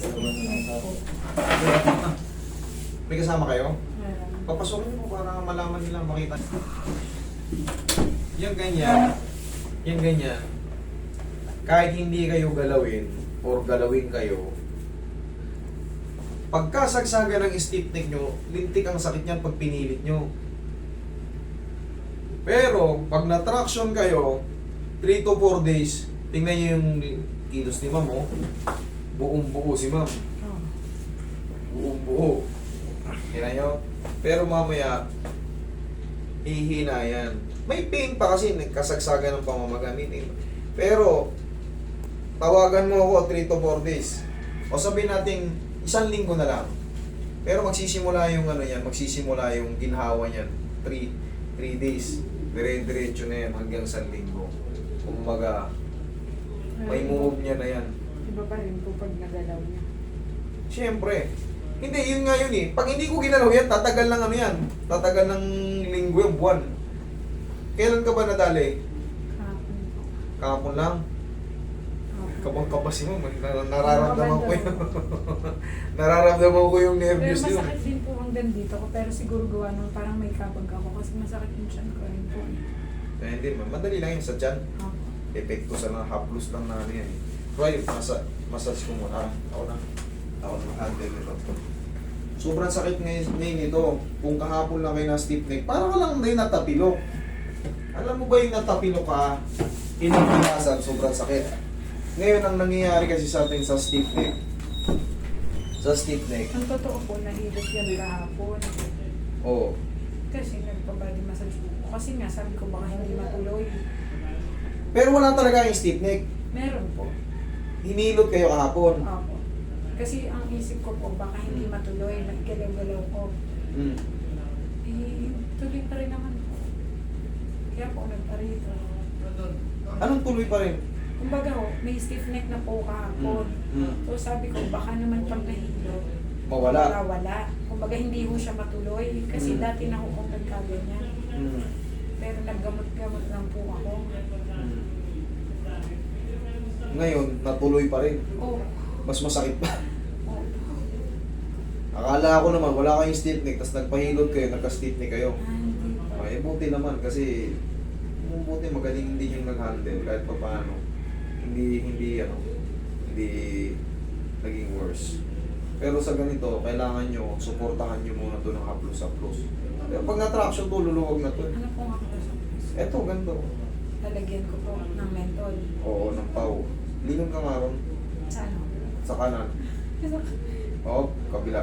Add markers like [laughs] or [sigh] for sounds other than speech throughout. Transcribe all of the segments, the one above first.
Po. May kasama kayo? Meron. Papasokin mo para malaman nila makita. Yung ganyan, yung ganyan, kahit hindi kayo galawin or galawin kayo, pagkasagsaga ng stiff neck nyo, lintik ang sakit niyan pag pinilit nyo. Pero, pag na-traction kayo, 3 to 4 days, tingnan nyo yung kilos ni ma'am, oh. Buong buo si ma'am. Oh. Buong buo. Kaya nyo? Pero mamaya, hihina yan. May pain pa kasi nagkasagsagan ng pamamagamitin. Pero, tawagan mo ako 3 to 4 days. O sabihin natin, isang linggo na lang. Pero magsisimula yung ano yan, magsisimula yung ginhawa niyan. 3 3 days. Dire-diretso na yan hanggang isang linggo. Kumbaga, may move niya na yan. Iba pa rin po pag nagalaw niya. Siyempre. Hindi, yun nga yun eh. Pag hindi ko ginalaw yan, tatagal ng ano yan. Tatagal ng linggo yung buwan. Kailan ka ba nadali? Hapon po. Kahapon lang. Kabang kabasi mo. Nar- nararamdaman ko yun. [laughs] nararamdaman ko yung Pero nervous yun. masakit din po hanggang dito ko. Pero siguro gawa nung parang may kapag ako kasi masakit yung tiyan ko rin po. Eh, hindi, madali lang yun sa. Hapon. Epekto sa lang, haplos lang na ano yan. eh. Try, masa, massage ko muna. Ah, ako na. Ako na mag-handle nito. Sobrang sakit ngayon, ngayon ito. Kung kahapon lang kayo na stiff neck, parang ka lang na yung natapilo. Alam mo ba yung natapilo ka, iniginasan, sobrang sakit. Ngayon ang nangyayari kasi sa atin sa stiff neck. Sa stiff neck. Ang totoo po, nahilot yan kahapon. Oo. Kasi nagpa-body massage po. Kasi nga, sabi ko baka hindi matuloy. Pero wala talaga yung stiff neck. Meron po. Hinilot kayo kahapon. Opo. Kasi ang isip ko po, baka hindi matuloy. Naggalaw-galaw ko. Hmm. Eh, tuloy pa rin naman po. Kaya po, nagparito. Anong tuloy pa rin? Kumbaga ho, may stiff neck na po kahapon. Mm, mm. So sabi ko, baka naman pag nahilo, Mawala. wala. Kumbaga hindi ho siya matuloy. Kasi Mm. dati na ho kong nagkaganyan. Hmm. Pero naggamot-gamot lang po ako. Hmm. Ngayon, natuloy pa rin. Oh, Mas masakit pa. oh. Akala ko naman, wala kayong stiff neck, tapos nagpahilot kayo, nagka-stiff neck kayo. Ah, hindi po. Ay, buti naman kasi kung buti magaling din yung nag-handle kahit pa paano. Hindi, hindi, ano, hindi naging worse. Pero sa ganito, kailangan nyo, suportahan nyo muna to ng haplos-haplos. Pero pag na-traction to, luluwag na to. Ano po sa Eto, ganito. Lalagyan ko po ng mentol. Oo, ng pau. Lingon ka nga ron. Sa ano? Sa kanan. [laughs] Oo, kabila.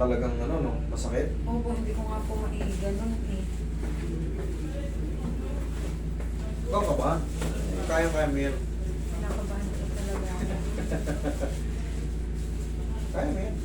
Talagang ano, no, masakit. Oo po, hindi ko nga po maiganon eh. Ikaw ka ba? Kaya-kaya mo yan. Kinakabahan po talaga ako. Kaya mo yan.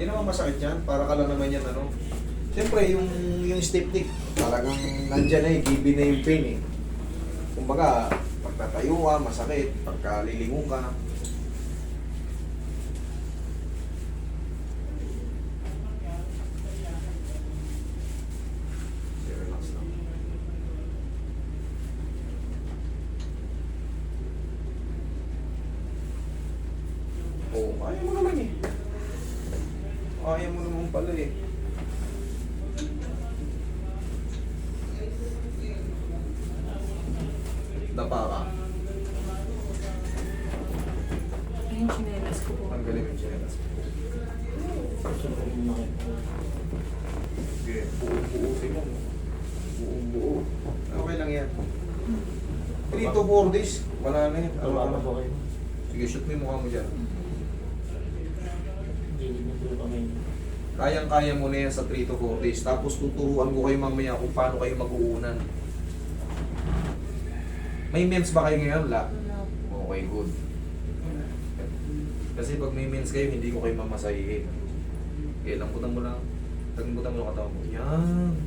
Naman masakit yan. Para ka lang naman yan, ano. Siyempre, yung, yung stiff neck, talagang nandyan na eh, bibi na yung pain eh. Kumbaga, pagtatayo ka, masakit. Pagka lilingon ka. Oo, kaya mo naman eh. Kaya mo naman pala eh. Dapa ka. Yung chinelas ko po. Ang galing yung chinelas. Okay, buo-buusin mo. Buong-buo. Okay lang yan. 3 to 4 days, wala na yan. Ano Wala na po kayo. Sige, shoot mo yung mukha mo dyan. Kayang-kaya mo na yan sa 3 to 4 days. Tapos tuturuan ko kayo mamaya kung paano kayo mag-uunan. May mens ba kayo ngayon? La? Wala. Okay, good. Kasi pag may mens kayo, hindi ko kayo mamasahihin. Okay, lambutan mo lang. Lambutan mo yung katawan mo. Yan.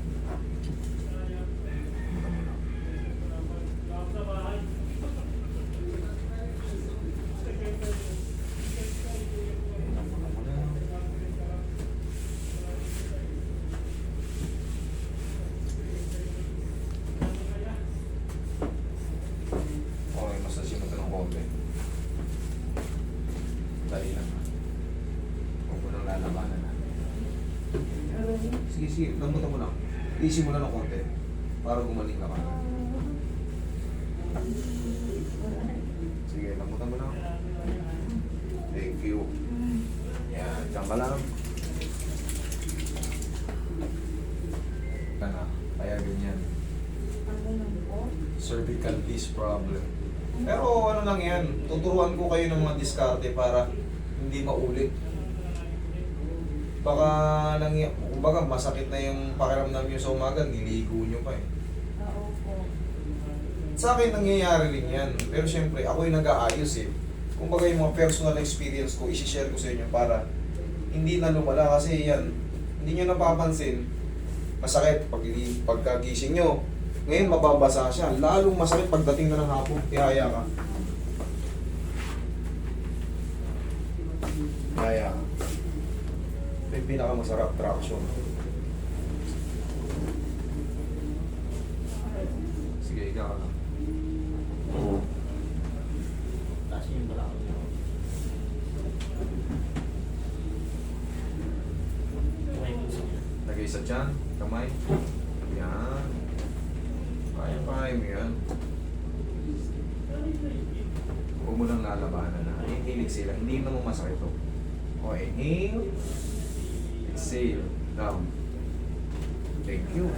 kami. Dali lang. Huwag mo nang lalabanan natin. Sige, sige. Lamutan mo lang. Isimulan ng konti. Para gumaling ka pa. Sige, lamutan mo lang. Thank you. Yan, dyan ka lang. Kaya ganyan. Cervical disc problem. Pero ano lang yan, tuturuan ko kayo ng mga diskarte para hindi maulit. Baka nang kumbaga masakit na yung pakiramdam nyo sa umaga, niligo nyo pa eh. Oo po. Sa akin nangyayari rin yan. Pero syempre, ako yung nag-aayos eh. Kumbaga yung mga personal experience ko, isi-share ko sa inyo para hindi na lumala kasi yan, hindi nyo napapansin, masakit pag pagkagising nyo. Ngayon mababasa siya. Lalong masakit pagdating na ng hapon. Ihaya ka. Ihaya ka. Ito yung pinakamasarap traction. Sige, higa ka lang. Lagay sa tiyan, kamay. Yan. Mo yan. Huwag mo nang lalabanan na. Inhale, exhale. Hindi na mo masakit to. O, inhale. Exhale. Down. Thank you.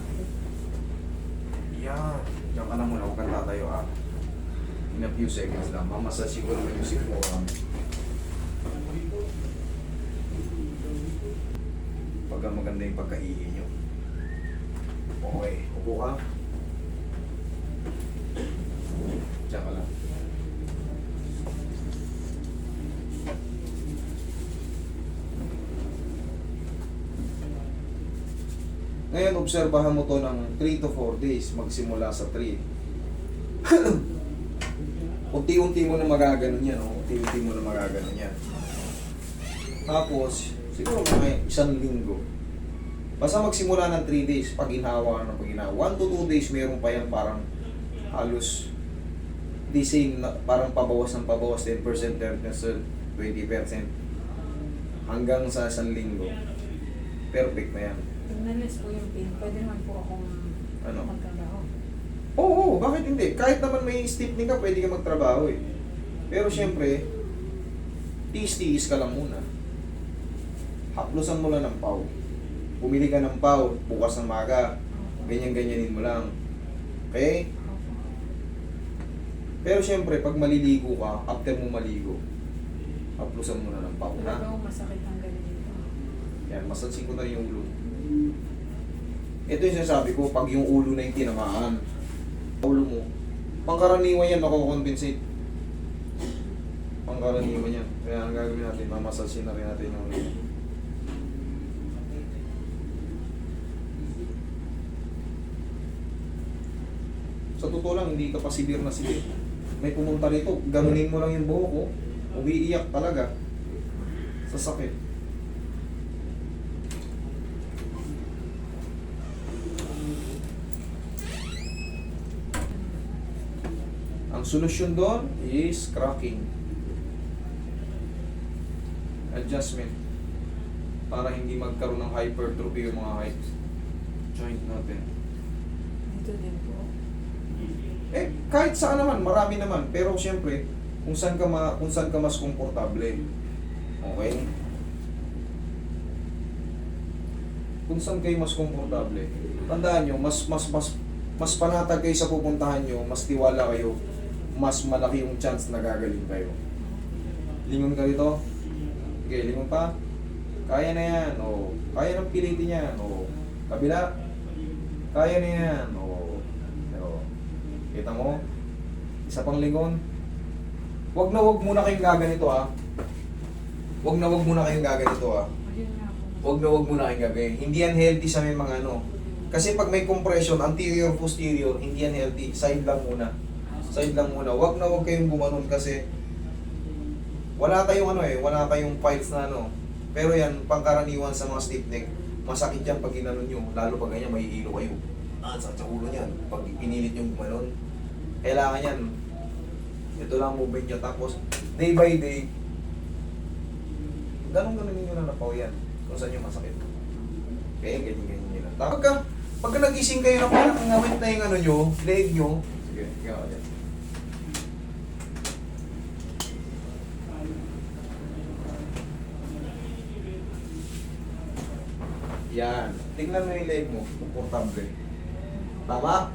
Yan. Diyan ka na muna. Huwag kang tatayo ah. In a few seconds lang. Mamasage ko naman yung mo kami. Pagka maganda yung pagkaihi nyo. Okay. Upo ka. Diyan ka lang. Ngayon, obserbahan mo to ng 3 to 4 days magsimula sa 3. [laughs] Unti-unti mo na magaganon yan. Oh. Unti-unti mo na magaganon yan. Tapos, siguro mga isang linggo. Basta magsimula ng 3 days, pag ginawa ng pag ginawa. 1 to 2 days, meron pa yan parang halos the same, na, parang pabawas ng pabawas, 10%, 10%, 20%. Hanggang sa isang linggo. Perfect na yan. Pag nalis po yung pain, pwede naman po akong Ano? magtrabaho. Oo, oo, bakit hindi? Kahit naman may stiffening ka, pwede ka magtrabaho eh. Pero syempre, tiis-tiis ka lang muna. Haplusan mo lang ng pau. Pumili ka ng pau, bukas ng maga, ganyan-ganyanin mo lang. Okay? Pero syempre, pag maliligo ka, after mo maligo, haplusan mo na ng pau na. Talagang masakit ang ganito. Yan, masansin ko na yung ulo. Ito yung sinasabi ko, pag yung ulo na yung tinamaan, ulo mo, pangkaraniwan yan, makukompensate. Pangkaraniwan yan. Kaya ang gagawin natin, mamasasin na rin natin yung ulo. Sa totoo lang, hindi ka pa severe na severe. May pumunta rito, ganunin mo lang yung buhok ko, umiiyak talaga. Sa sakit. Ang solusyon doon is cracking. Adjustment. Para hindi magkaroon ng hypertrophy yung mga height joint natin. Dito din po. Eh, kahit saan naman, marami naman. Pero siyempre, kung saan ka, ma, kung saan ka mas komportable. Okay? Kung saan kayo mas komportable. Tandaan nyo, mas, mas, mas, mas panatag kayo sa pupuntahan nyo, mas tiwala kayo, mas malaki yung chance na gagaling kayo. Lingon ka dito. Okay, lingon pa. Kaya na yan. O, kaya ng pilitin yan. O, kabila. Kaya na yan. O, pero, kita mo, isa pang lingon. Wag na wag muna kayong gaganito ah. Wag na wag muna kayong gaganito ah. Nga po. Huwag na huwag muna kayong gagawin. Hindi yan healthy sa may mga ano. Kasi pag may compression, anterior, posterior, hindi yan healthy. Side lang muna. Side lang muna. Huwag na huwag kayong gumanon kasi wala kayong ano eh, wala kayong files na ano. Pero yan, pangkaraniwan sa mga stiff neck, masakit yan pag ginanon nyo. Lalo pag ganyan, may hilo kayo. Ah, sa ulo niyan. Pag pinilit yung gumanon, kailangan yan. Ito lang ang movement nyo. Tapos, day by day, ganun ganun nyo na napaw yan kung saan yung masakit. Kaya ganyan ganyan nyo Tapos ka, pagka nagising kayo na parang ngamit na yung ano nyo, leg nyo, sige, ikaw ka dyan. Yan. Tingnan mo yung leg mo. Komportable. Tama?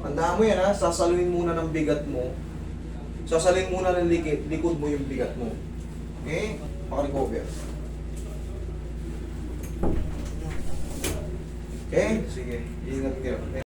Tandaan mo yan ha. Sasaluin muna ng bigat mo. Sasaluin muna ng likid, likod mo yung bigat mo. Okay? Makarecover. Okay? Sige. Ingat kayo. Okay?